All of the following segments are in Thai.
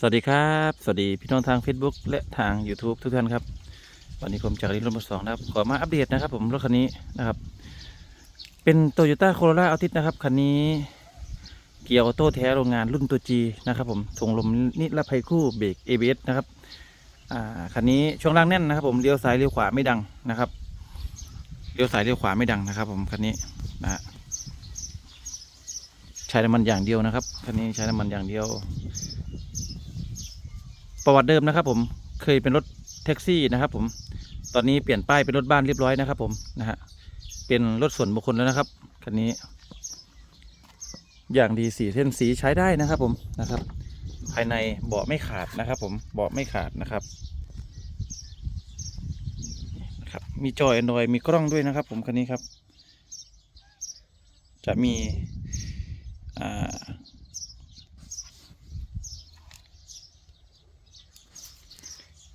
สวัสดีครับ สวัสดีพี่น้องทาง Facebook และทาง YouTube ทุกท่านครับ วันนี้ผมจากรินรถมือสองนะครับ ขอมาอัปเดตนะครับ ผมรถคันนี้นะครับ เป็น Toyota Corolla Altis นะครับ คันนี้เกียร์ออโต้แท้โรงงานรุ่นตัว G นะครับ ผมถงลมนิรภัยคู่เบรก ABS นะครับอ่าคันนี้ช่วงล่างแน่นนะครับ ผมเลี้ยวซ้ายเลี้ยวขวาไม่ดังนะครับเลี้ยวซ้ายเลี้ยวขวาไม่ดังนะครับ ผมคันนี้นะฮะใช้น้ำมันอย่างเดียวนะครับคันนี้ใช้น้ำมันอย่างเดียว ประวัติเดิมนะครับ ผมเคยเป็นรถแท็กซี่นะครับ ผมตอนนี้เปลี่ยนป้ายเป็นรถบ้านเรียบร้อยนะครับ ผมนะฮะเป็นรถส่วนบุคคลแล้วนะครับคันนี้ อย่างดีสีเส้นสีใช้ได้นะครับผมนะครับ ภายในเบาะไม่ขาดนะครับ ผมเบาะไม่ขาดนะครับนะครับมีจอยแอนดรอยมีกล้องด้วยนะครับ ผมคันนี้ครับ จะมีอ่า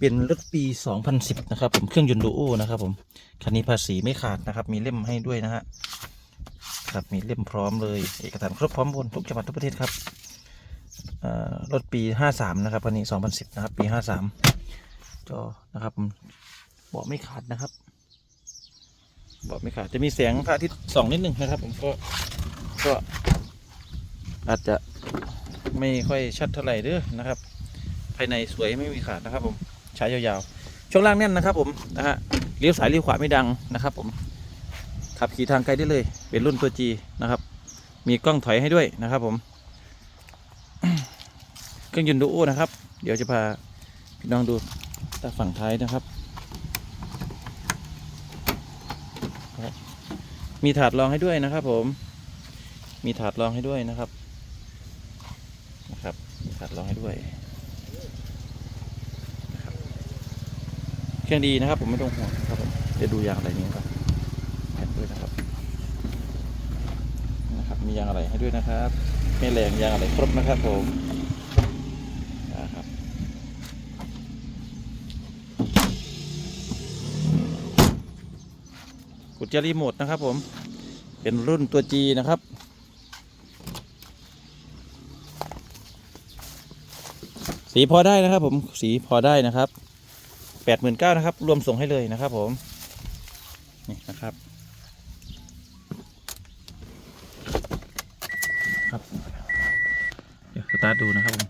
เป็นรถปี 2010 นะครับ ผมเครื่องยนต์ดูโอนะครับ ผมคันนี้ภาษีไม่ขาดนะครับ มีเล่มให้ด้วยนะฮะครับมีเล่มพร้อมเลยเอกสารครบพร้อมบนทุกจังหวัดทุกประเทศครับอ่อรถปี 53 นะครับคันนี้ 2010 นะครับ ปี 53จอนะครับผมเบาะไม่ขาดนะครับเบาะไม่ขาดจะมีแสงพระอาทิตย์ส่องนิดนึงนะครับ ผมก็ก็อาจจะไม่ค่อยชัดเท่าไหร่เด้อนะครับ ภายในสวยไม่มีขาดนะครับผม ใช้ยาวๆ ช่วงล่างแน่นนะครับผมนะฮะเลี้ยวสายเลี้ยวขวาไม่ดังนะครับผมขับขี่ทางไกลได้เลย เป็นรุ่นตัว G นะครับ มีกล้องถอยให้ด้วยนะครับผม เครื่องยนต์ดูโอนะครับ เดี๋ยวจะพาพี่น้องดูตาฝั่งท้ายนะครับ มีถาดรองให้ด้วยนะครับ ผม มีถาดรองให้ด้วยนะครับ นะครับ มีถาดรองให้ด้วย เครื่องดีนะครับ ผมไม่ต้องห่วงครับผมจะดูยางอะไรนี้ครับแผ่นด้วยนะครับนะครับ มียางอะไรให้ด้วยนะครับไม่แรงยางอะไรครบนะครับผมนะครับกุญแจรีโมทนะครับ ผมเป็นรุ่นตัว G นะครับสีพอได้นะครับผมสีพอได้นะครับ แปดหมื่นเก้านะครับ รวมส่งให้เลยนะครับ ผม นี่นะครับครับเดี๋ยวสตาร์ทดูนะครับผม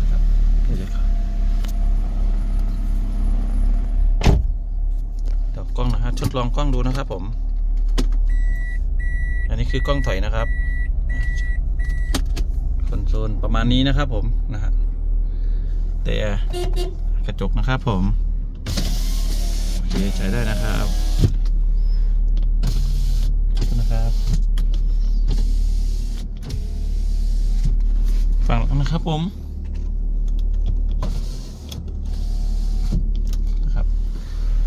นะครับเดี๋ยวกล้องนะฮะทดลองกล้องดูนะครับผม อันนี้คือกล้องถอยนะครับ โซลประมาณนี้นะครับผมนะฮะแต่กระจกนะครับผม โอเคใช้ได้นะครับนะครับฝั่งหลังนะครับผมนะครับ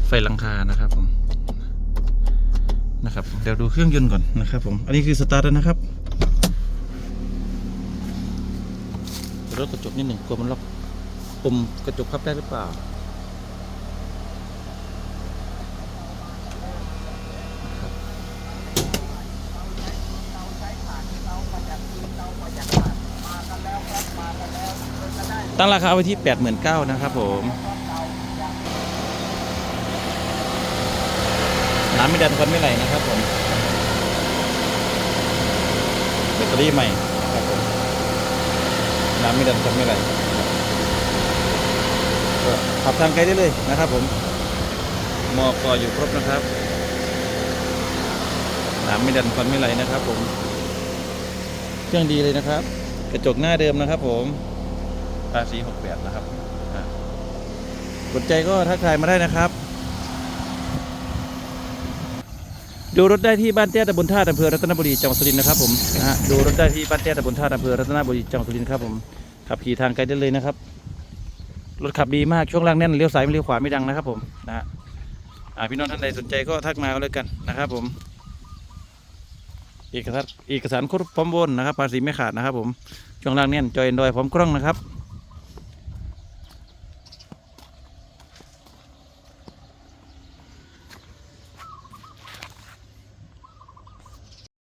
ไฟหลังคานะครับผมนะครับเดี๋ยวดูเครื่องยนต์ก่อนนะครับผม อันนี้คือสตาร์ทแล้วนะครับ รถกระจกนิดหนึ่งกลัวมันล็อกปุ่มกระจกพับได้หรือเปล่า ตั้งราคาไว้ที่ 89,000นะครับผมน้ำไม่ดันควันไม่ไหลนะครับผมแบตเตอรี่ใหม่ ไม่ดันทำไม่ไรก็ขับทางไกลได้เลยนะครับผมมอกออยู่ครบนะครับน้ำไม่ดันควันไม่ไหลนะครับ ผม เครื่องดีเลยนะครับ กระจกหน้าเดิมนะครับ ผมภาษีหกแปดนะครับอะสนใจก็ทักทายมาได้นะครับ ดูรถได้ที่บ้านเตี้ยตำบลท่าอำเภอรัตนบุรีจังหวัดสุรินทร์นะครับผมนะฮะดูรถได้ที่บ้านเตี้ยตำบลท่าอำเภอรัตนบุรีจังหวัดสุรินทร์ครับผม ขับขี่ทางไกลได้เลยนะครับ รถขับดีมากช่วงล่างแน่นเลี้ยวซ้ายไม่เลี้ยวขวาไม่ดังนะครับ ผมนะฮะอ่าพี่น้องท่านใดสนใจก็ทักมาเลยกันนะครับ ผมเอกสารเอกสารครบพร้อมบนนะครับภาษีไม่ขาดนะครับ ผมช่วงล่างแน่นจอยดอยพร้อมกล้องนะครับ